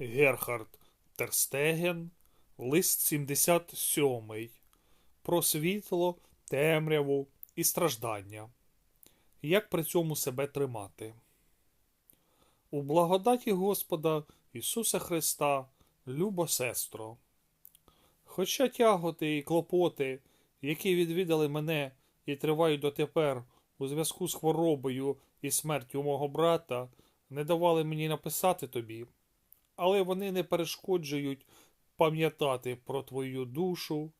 Герхард Терстеген, лист 77 про світло, темряву і страждання. Як при цьому себе тримати? У благодаті Господа Ісуса Христа, любо сестро. Хоча тяготи і клопоти, які відвідали мене і тривають дотепер у зв'язку з хворобою і смертю мого брата, не давали мені написати тобі, але вони не перешкоджують пам'ятати про твою душу,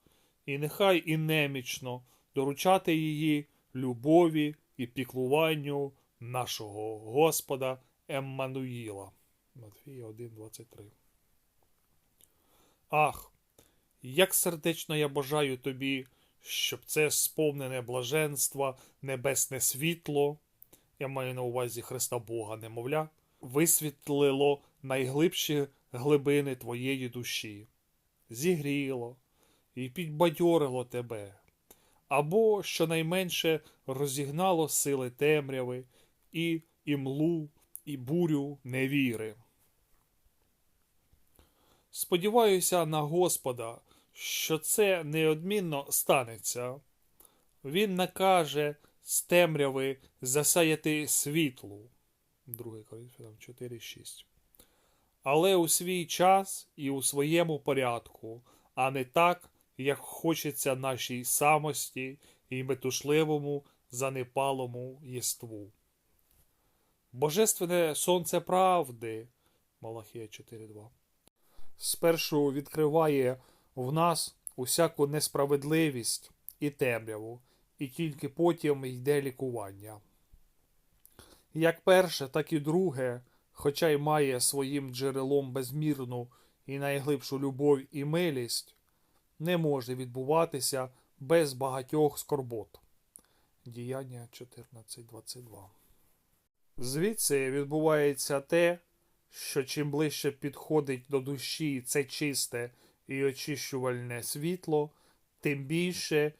і нехай і немічно доручати її любові і піклуванню нашого Господа Еммануїла. Матфія 1.23 Ах, як сердечно я бажаю тобі, щоб це сповнене блаженства, небесне світло, я маю на увазі Христа Бога, немовля, висвітлило найглибші глибини твоєї душі, зігріло і підбадьорило тебе, або щонайменше розігнало сили темряви і імлу, і бурю невіри. Сподіваюся на Господа, що це неодмінно станеться. Він накаже з темряви засаяти світлу. 2 Коринфянам 4.6. Але у свій час і у своєму порядку, а не так, як хочеться нашій самості і метушливому занепалому єству. Божественне сонце правди. Малахія 4.2 спершу відкриває в нас усяку несправедливість і темряву, і тільки потім йде лікування. Як перше, так і друге, хоча й має своїм джерелом безмірну і найглибшу любов і милість, не може відбуватися без багатьох скорбот. Діяння 14.22 Звідси відбувається те, що чим ближче підходить до душі це чисте і очищувальне світло, тим більше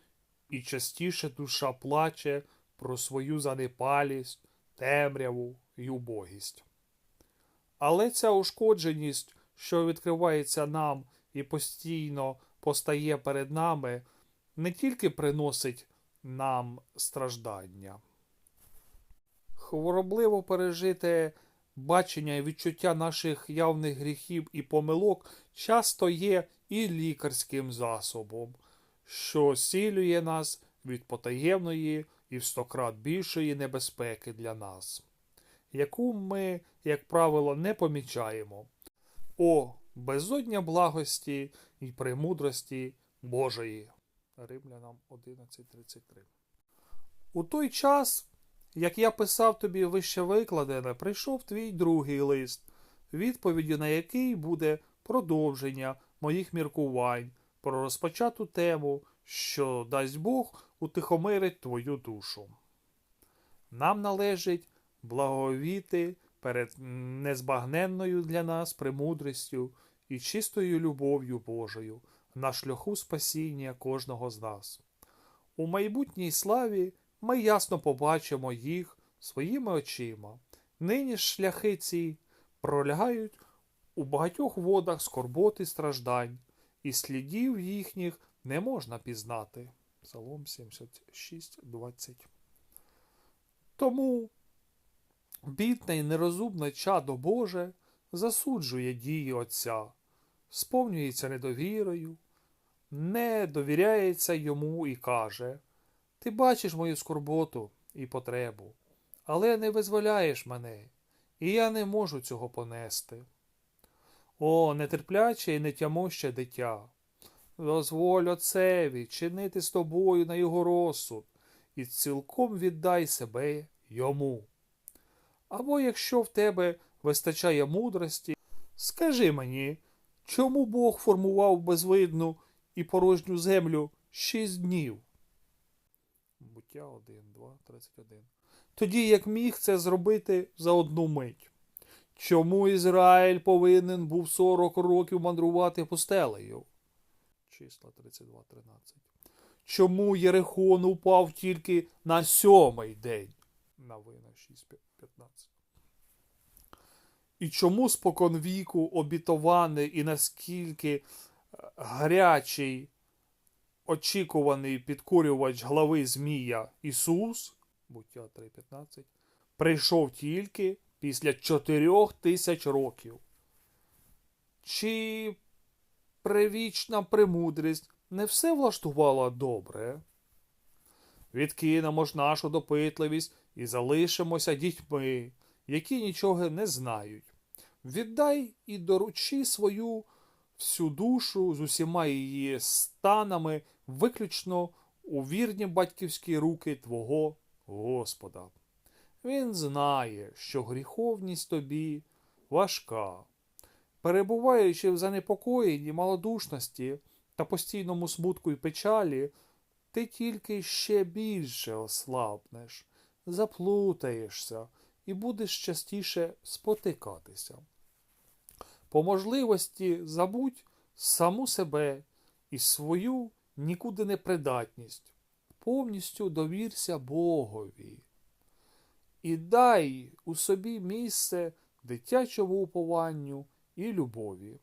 і частіше душа плаче про свою занепалість, темряву й убогість. Але ця ушкодженість, що відкривається нам і постійно постає перед нами, не тільки приносить нам страждання. Хворобливо пережите бачення і відчуття наших явних гріхів і помилок часто є і лікарським засобом, що зцілює нас від потаємної і в стократ більшої небезпеки для нас, яку ми, як правило, не помічаємо. О, безодня благості і премудрості Божої. Римлянам 11.33 У той час як я писав тобі вище викладене, прийшов твій другий лист, відповіді на який буде продовження моїх міркувань про розпочату тему, що дасть Бог утихомирить твою душу. Нам належить благовіти перед незбагненною для нас премудрістю і чистою любов'ю Божою на шляху спасіння кожного з нас. У майбутній славі ми ясно побачимо їх своїми очима. Нині ж шляхи ці пролягають у багатьох водах скорбот і страждань, і слідів їхніх не можна пізнати. Псалом 76, 20. Тому бідне і нерозумне чадо Боже засуджує дії Отця, сповнюється недовірою, не довіряється йому і каже ти бачиш мою скорботу і потребу, але не визволяєш мене, і я не можу цього понести. О, нетерпляче і нетямоще дитя, дозволь отцеві чинити з тобою на його розсуд і цілком віддай себе йому. Або якщо в тебе вистачає мудрості, скажи мені, чому Бог формував безвидну і порожню землю шість днів? Буття 1, 2, 31. Тоді як міг це зробити за одну мить. Чому Ізраїль повинен був 40 років мандрувати пустелею? Числа 32, 13. Чому Єрихон упав тільки на сьомий день? Новина 6, 15. І чому споконвіку обітований і наскільки е, гарячий очікуваний підкурювач глави Змія Ісус, буття 3.15, прийшов тільки після чотирьох тисяч років. Чи привічна премудрість не все влаштувала добре? Відкинемо ж нашу допитливість і залишимося дітьми, які нічого не знають. Віддай і доручи свою всю душу з усіма її станами виключно у вірні батьківські руки Твого Господа. Він знає, що гріховність тобі важка. Перебуваючи в занепокоєнні, малодушності та постійному смутку і печалі, ти тільки ще більше ослабнеш, заплутаєшся і будеш частіше спотикатися. По можливості забудь саму себе і свою нікуди не придатність. Повністю довірся Богові. І дай у собі місце дитячому упованню і любові,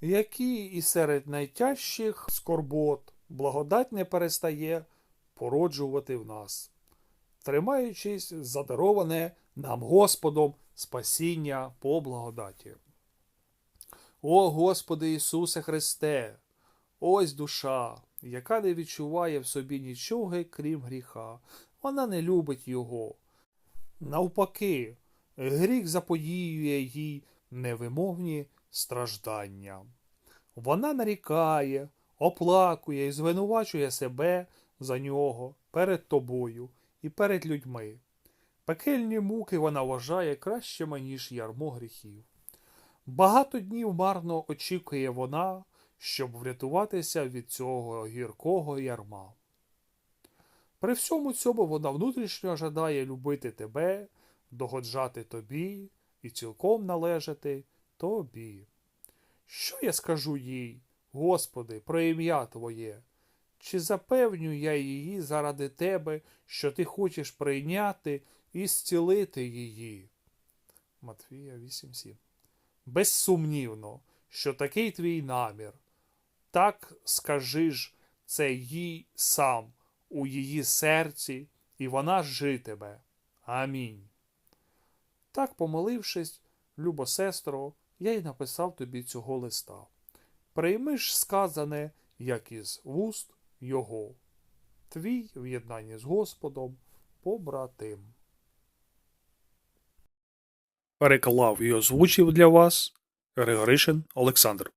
які і серед найтяжчих скорбот благодать не перестає породжувати в нас, тримаючись за дароване нам Господом спасіння по благодаті. О Господи Ісусе Христе, ось душа, яка не відчуває в собі нічого, крім гріха, вона не любить Його. Навпаки, гріх заподіює їй невимовні страждання. Вона нарікає, оплакує і звинувачує себе за нього перед тобою і перед людьми. Пекельні муки вона вважає кращими, ніж ярмо гріхів. Багато днів марно очікує вона, щоб врятуватися від цього гіркого ярма. При всьому цьому вона внутрішньо жадає любити тебе, догоджати тобі і цілком належати тобі. Що я скажу їй, Господи, про ім'я Твоє? Чи запевню я її заради Тебе, що ти хочеш прийняти і зцілити її? Матвія 8.7 Безсумнівно, що такий твій намір. Так скажи ж це їй сам у її серці, і вона житиме. Амінь. Так, помолившись, любо сестро, я й написав тобі цього листа. Прийми ж сказане, як із вуст його. Твій в єднанні з Господом побратим. Переклав і озвучив для вас Григоришин Олександр.